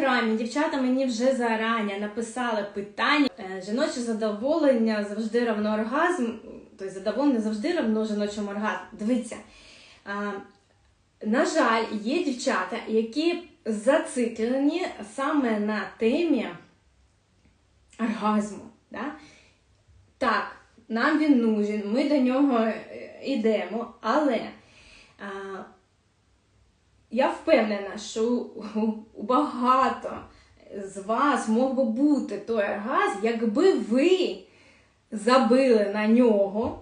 телеграмі дівчата мені вже зарані написали питання. Е, Жіноче задоволення завжди равно оргазм. Тобто задоволення завжди равно жіночому оргазму. Дивіться. На жаль, є дівчата, які зациклені саме на темі оргазму. Да? Так, нам він нужен, ми до нього е, йдемо, але я впевнена, що у- багато з вас мог би бути той оргазм, якби ви забили на нього,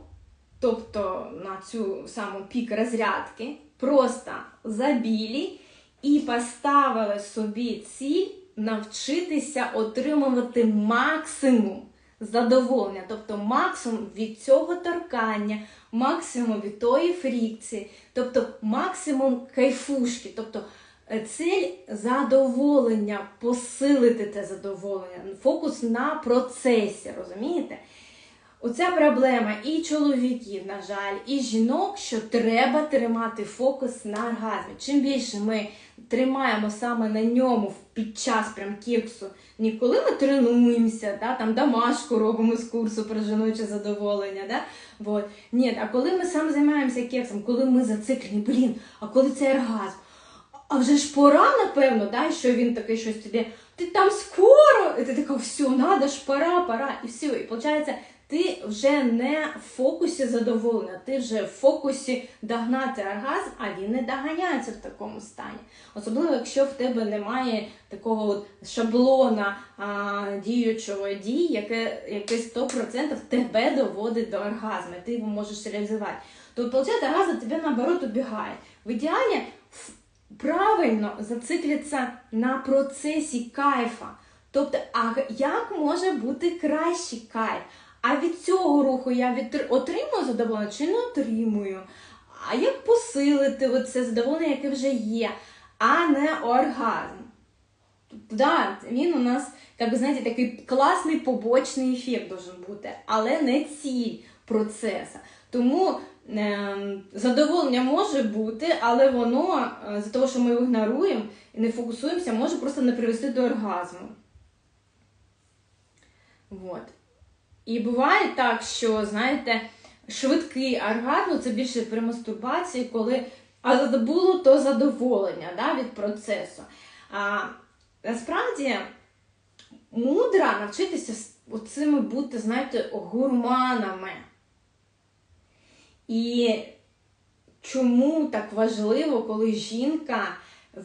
тобто на цю саму пік розрядки, просто забілі і поставили собі ціль навчитися отримувати максимум задоволення, тобто максимум від цього торкання, максимум від тої фрікції, тобто максимум кайфушки, тобто е, ціль задоволення, посилити це задоволення, фокус на процесі, розумієте? Оця проблема і чоловіків, на жаль, і жінок, що треба тримати фокус на оргазмі. Чим більше ми тримаємо саме на ньому під час прям кексу, не коли ми тренуємося, да, там домашку робимо з курсу про жіноче задоволення. Да? Вот. Ні, а коли ми саме займаємося кексом, коли ми зациклені, блін, а коли це оргазм? А вже ж пора, напевно, да, що він такий щось тобі, ти там скоро, і ти така, все, надо ж, пора, пора, і все. І виходить, ти вже не в фокусі задоволення, ти вже в фокусі догнати оргазм, а він не доганяється в такому стані. Особливо, якщо в тебе немає такого от шаблона а, діючого дій, яке, яке 100% тебе доводить до оргазму, ти його можеш реалізувати. То виходить, оргазм тебе наоборот убігає. В ідеалі правильно зациклитися на процесі кайфа. Тобто, а як може бути кращий кайф? А від цього руху я отримую задоволення чи не отримую? А як посилити оце задоволення, яке вже є, а не оргазм? Тобто, Да, він у нас, як би знаєте, такий класний побочний ефект должен бути, але не ціль процесу. Тому ем, задоволення може бути, але воно, е, за того, що ми його ігноруємо і не фокусуємося, може просто не привести до оргазму. Вот. І буває так, що, знаєте, швидкий оргазм це більше при мастурбації, коли а було то задоволення да, від процесу. А насправді мудро навчитися оцими бути, знаєте, гурманами. І чому так важливо, коли жінка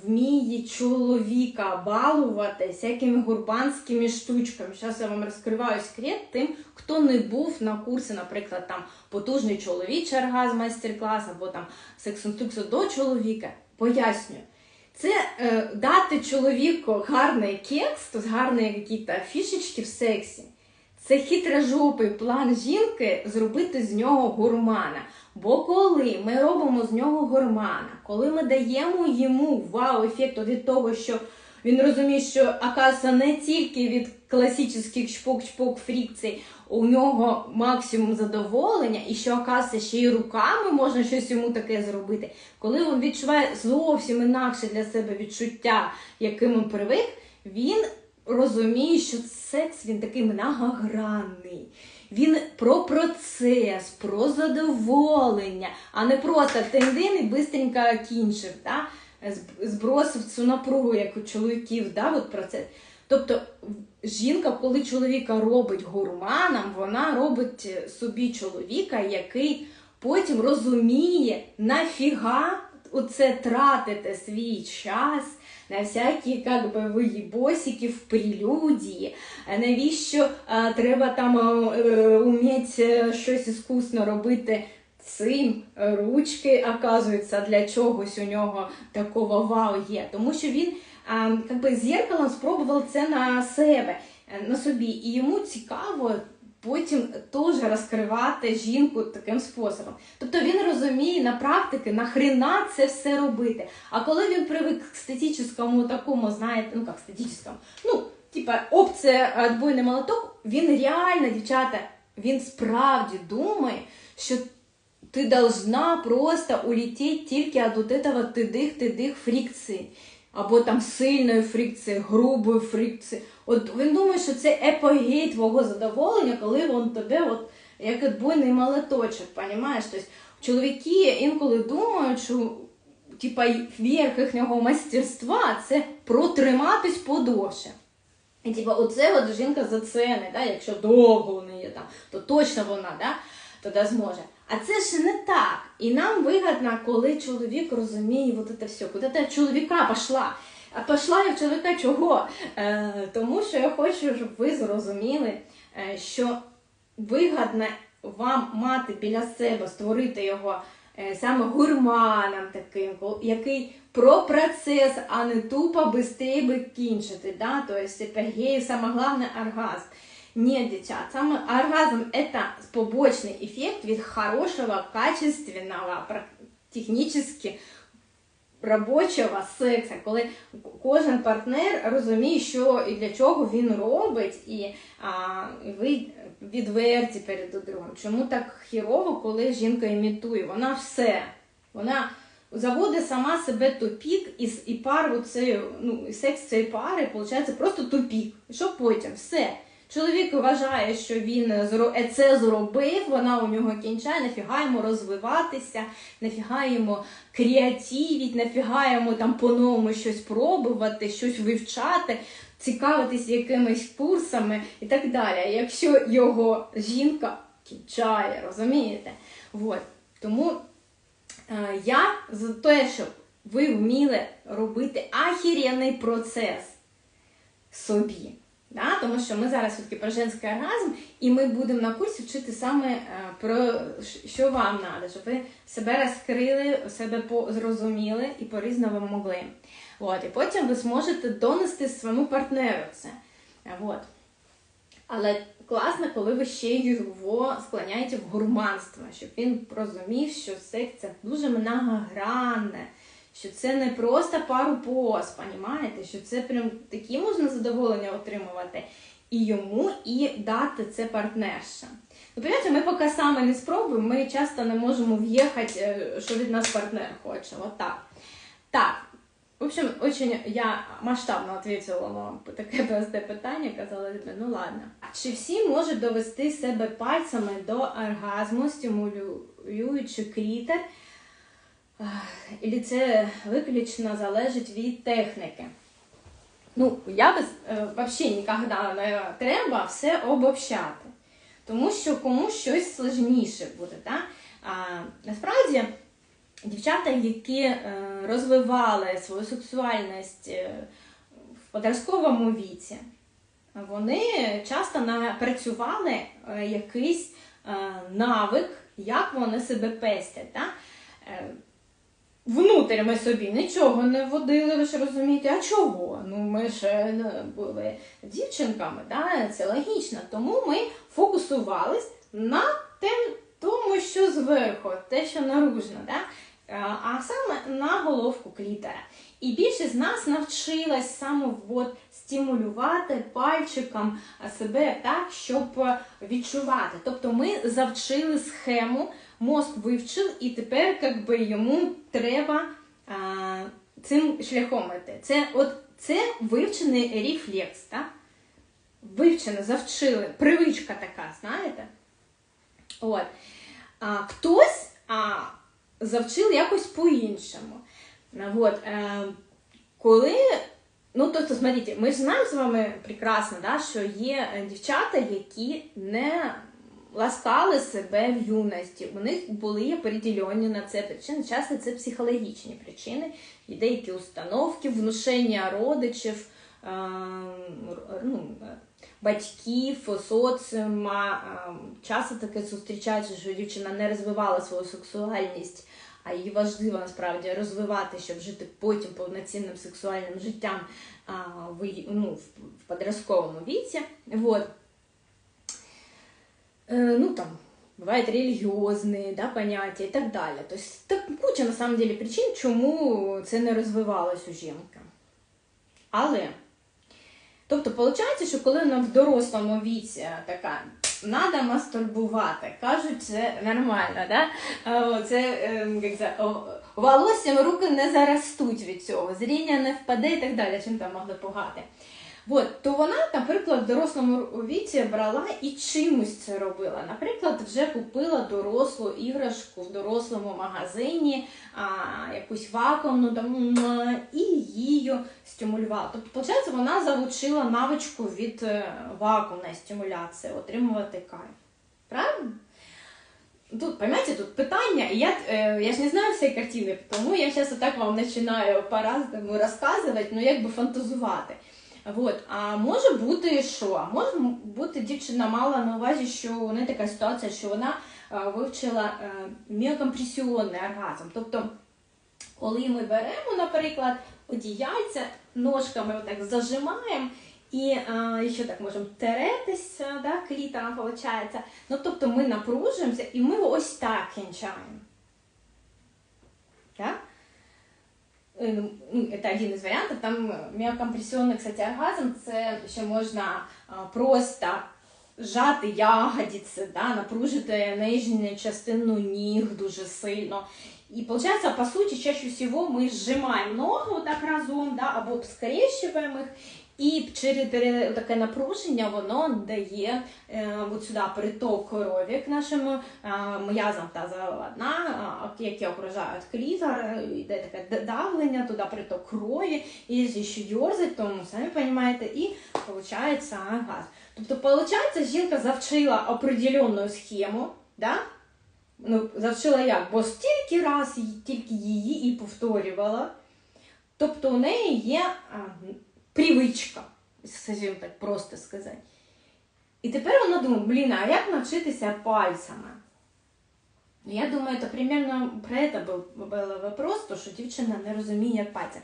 вміє чоловіка балувати всякими гурбанськими штучками. Зараз я вам розкриваю секрет тим, хто не був на курсі, наприклад, там потужний чоловічий оргазм майстер-клас або там секс-інструкція до чоловіка. Пояснюю. Це е, дати чоловіку гарний кекс, тобто гарні якісь фішечки в сексі. Це хитрожопий план жінки зробити з нього гурмана. Бо коли ми робимо з нього гурмана, коли ми даємо йому вау-ефект від того, що він розуміє, що оказується не тільки від класичних чпок-чпок фрікцій у нього максимум задоволення, і що оказується ще й руками можна щось йому таке зробити. Коли він відчуває зовсім інакше для себе відчуття, яким він привик, він розуміє, що секс він такий многогранний. Він про процес, про задоволення, а не просто тендин і бистренько кінчив, да? Збросив цю напругу, як у чоловіків, да? От процес. Тобто жінка, коли чоловіка робить гурманом, вона робить е, собі чоловіка, який потім розуміє, нафіга оце тратити свій час на всякі как би, виїбосики в прелюдії, навіщо а, треба там е, уміти е, щось іскусно робити цим ручки, оказується, для чогось у нього такого вау є. Тому що він а, как би, зеркалом спробував це на себе, на собі, і йому цікаво. Потім теж розкривати жінку таким способом. Тобто він розуміє на практиці, нахрена це все робити. А коли він привик к статичному такому, знаєте, ну як статичному, ну, типа опція отбойний молоток, він реально, дівчата, він справді думає, що ти должна просто улететь тільки від вот этого тидих-тидих фрикції. Або там сильної фрикції, грубої фрикції. От він думає, що це епогей твого задоволення, коли він тебе от як отбойний молоточок, понімаєш? Тобто чоловіки інколи думають, що типа верх їхнього мастерства це протриматись подовше. І типа, оце от жінка зацени, да, якщо довго у неї там, то точно вона да, тоді зможе. А це ж не так. І нам вигідно, коли чоловік розуміє от це все, куди та чоловіка пішла. А пішла я в чоловіка чого? Е, тому що я хочу, щоб ви зрозуміли, е, що вигідно вам мати біля себе, створити його е, саме гурманом таким, який про процес, а не тупо бистрее би кінчити. Да? Тобто епогей, саме головне оргазм. Нет, девчат, самый оргазм это побочный эффект від хорошего, качественного, пра- технически робочого сексу, коли кожен партнер розуміє, що і для чого він робить, і а, ви відверті перед другом. Чому так хірово, коли жінка імітує? Вона все. Вона заводить сама себе тупік, і, с- і пару це, ну, і секс цієї пари виходить просто тупік. І що потім? Все. Чоловік вважає, що він е, це зробив, вона у нього кінчає, нафіга йому розвиватися, нафіга йому креативіть, нафіга йому там по-новому щось пробувати, щось вивчати, цікавитись якимись курсами і так далі. Якщо його жінка кінчає, розумієте? Вот. Тому е, я за те, щоб ви вміли робити ахіренний процес собі. Да? Тому що ми зараз все-таки про женський оргазм, і ми будемо на курсі вчити саме е, про що вам треба, щоб ви себе розкрили, себе зрозуміли і по-різному могли. От, і потім ви зможете донести своєму партнеру це. От. Але класно, коли ви ще його склоняєте в гурманство, щоб він розумів, що секс це дуже многогранне, що це не просто пару поз, понімаєте? Що це прям такі можна задоволення отримувати і йому, і дати це партнерша. Ну, понимаете, ми поки саме не спробуємо, ми часто не можемо в'їхати, е, що від нас партнер хоче. Вот так. Так. В общем, очень я масштабно ответила на таке просте питання, казалось би, ну ладно. Чи всі можуть довести себе пальцями до оргазму, стимулюючи клітер? І це виключно залежить від техніки. Ну, я без е, взагалі ніколи не треба все обобщати. Тому що комусь щось сложніше буде. Да? А, насправді, дівчата, які е, розвивали свою сексуальність е, в подростковому віці, вони часто напрацювали якийсь навик, як вони себе пестять. Да? Е, Внутрі ми собі нічого не водили, ви ж розумієте, а чого? Ну ми ж е, ну, були дівчинками, да? це логічно. Тому ми фокусувались на тем, тому, що зверху, те, що наружно, да? Е, а саме на головку клітера. І більшість з нас навчилась саме от, стимулювати пальчиком себе так, щоб е, відчувати. Тобто ми завчили схему, мозк вивчив, і тепер як би, йому треба а, цим шляхом іти. Це, от, це вивчений рефлекс. Так? Вивчено, завчили, привичка така, знаєте? От. А, хтось а, завчив якось по-іншому. От, е, коли, ну тобто, смотрите, ми ж знаємо з вами прекрасно, да, що є е, дівчата, які не ласкали себе в юності. У них були определені на це причини. Часто це психологічні причини, і деякі установки, внушення родичів, ну, батьків, соціума. Часто таке зустрічається, що дівчина не розвивала свою сексуальність, а їй важливо насправді розвивати, щоб жити потім повноцінним сексуальним життям а, в, її- ну, в подростковому віці. Вот. Э, ну там бывают релігіозні да, поняття і так далі. Тобто так куча на самом деле причин, чому це не розвивалось у жінки. Але, тобто, виходить, що коли вона в дорослому віці така, надо мастурбувати, кажуть, це нормально, да? Це як це, волоссям руки не заростуть від цього, зріння не впаде і так далі, чим там могли погати. От, то вона, наприклад, в дорослому віці брала і чимось це робила. Наприклад, вже купила дорослу іграшку в дорослому магазині, а, якусь вакуумну там, і її стимулювала. Тобто, виходить, вона залучила навичку від е, вакуумної стимуляції, отримувати кайф. Правильно? Тут, понимаете, тут питання, і я, е, я ж не знаю всієї картини, тому я зараз отак вам починаю по-разному розказувати, ну якби фантазувати. Вот. А може бути що? А може бути дівчина мала на увазі, що у неї така ситуація, що вона е, вивчила е, міокомпресіонний оргазм. Тобто, коли ми беремо, наприклад, одіяльця, ножками отак зажимаємо, і е, ще так можемо теретися, да, клітором виходить. Ну, тобто ми напружуємося і ми ось так кінчаємо. Да? Е, ну, це один із варіантів. Там е, міокомпресіонний, кстати, оргазм, це ще можна просто Жати ягодиці, да, напружити нижню частину ніг дуже сильно. І виходить, по суті, чаще всего ми зжимаємо ногу так разом, да, або скрещуємо їх, і через таке напруження воно дає е, от сюди приток крові к нашим е, м'язам тазового дна, які окружають клітор, е, йде таке давлення, туди приток крові, і ще дьорзать, то ну, самі розумієте, і виходить газ. Тобто, виходить, жінка завчила определенну схему, да? ну, завчила як, бо стільки раз тільки її і повторювала. Тобто у неї є привичка, скажімо так, просто сказати. І тепер вона думає, блін, а як навчитися пальцями? Ну, Я думаю, это примерно про это был, был вопрос, то, що дівчина не розуміє як пальця.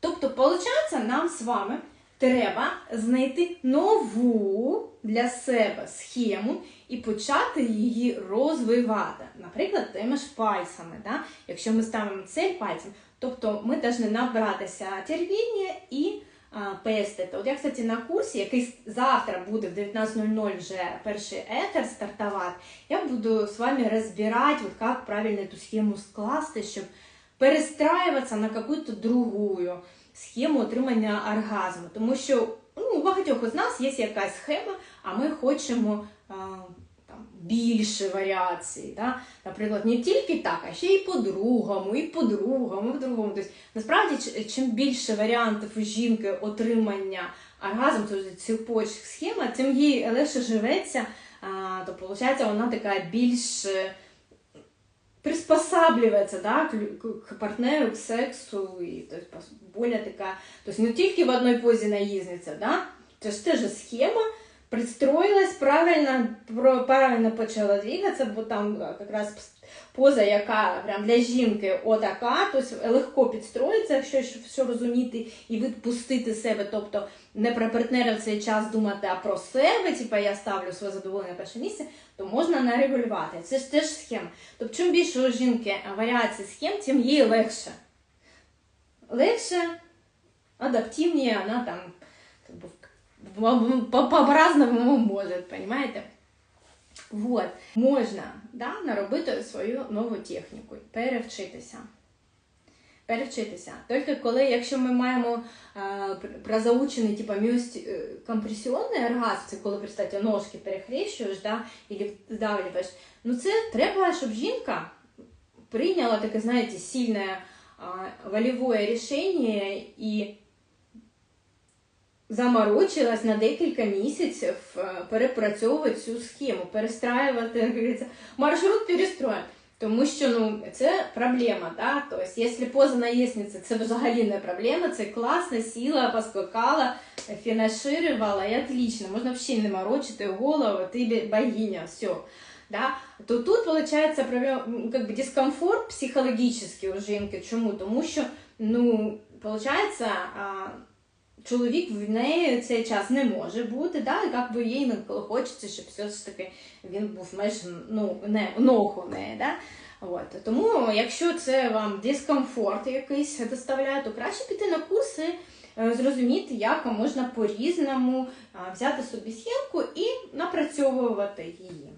Тобто, виходить, нам з вами треба знайти нову для себе схему і почати її розвивати. Наприклад, тими ж пальцями. Да? Якщо ми ставимо цель пальцем, тобто ми повинні набратися терпіння і а, пестити. От я, кстати, на курсі, який завтра буде в 19.00 вже перший етер стартувати, я буду з вами розбирати, як правильно цю схему скласти, щоб перестраюватися на якусь другую схему отримання оргазму. Тому що ну, у багатьох із нас є якась схема, а ми хочемо більше варіацій. Да? Наприклад, не тільки так, а ще й по-другому, і по-другому, і по-другому. Тобто, насправді, чим більше варіантів у жінки отримання оргазму, тобто цепочок схема, тим їй легше живеться, то виходить, вона така більш е, приспосабливается, да, к, к- партнеру, к сексу, и, то есть, пос- более такая, то есть не тільки в одной позе наїзниця, да, це ж теж схема, пристроилась правильно, правильно почала двигатися, бо там а, якраз поза, яка прям для жінки отака, тобто легко підстроїться, якщо все розуміти і відпустити себе, тобто не про партнера в цей час думати, а про себе, типу я ставлю своє задоволення перше місце, то можна нарегулювати. Це ж теж схема. Тобто, чим більше у жінки варіацій схем, тим їй легше. Легше, адаптивніше, вона там по-разному може, понимаете? Вот. Можна да, наробити свою нову техніку, перевчитися. Перевчитися. Тільки коли, якщо ми маємо е, пр- про заучений типу, компресіонний оргазм, це коли, представте, ножки перехрещуєш, да, і здавлюєш, ну це треба, щоб жінка прийняла таке, знаєте, сильне волевое рішення і заморочилась на декілька місяців е, перепрацьовувати цю схему, перестраювати, як говориться, маршрут перестроєн. Тому що ну, це проблема, да? Тобто, якщо поза наєсниця, це взагалі не проблема, це класно, сіла, поскакала, фініширувала, і отлично, можна взагалі не морочити голову, ти богиня, все. Да? То тут виходить как бы дискомфорт психологічний у жінки. Чому? Тому що, ну, виходить, чоловік в неї цей час не може бути, да? і як би їй інколи хочеться, щоб все ж таки він був меж ну, не, ног у неї. Да? От. Тому, якщо це вам дискомфорт якийсь доставляє, то краще піти на курси, е, зрозуміти, як можна по-різному взяти собі схемку і напрацьовувати її.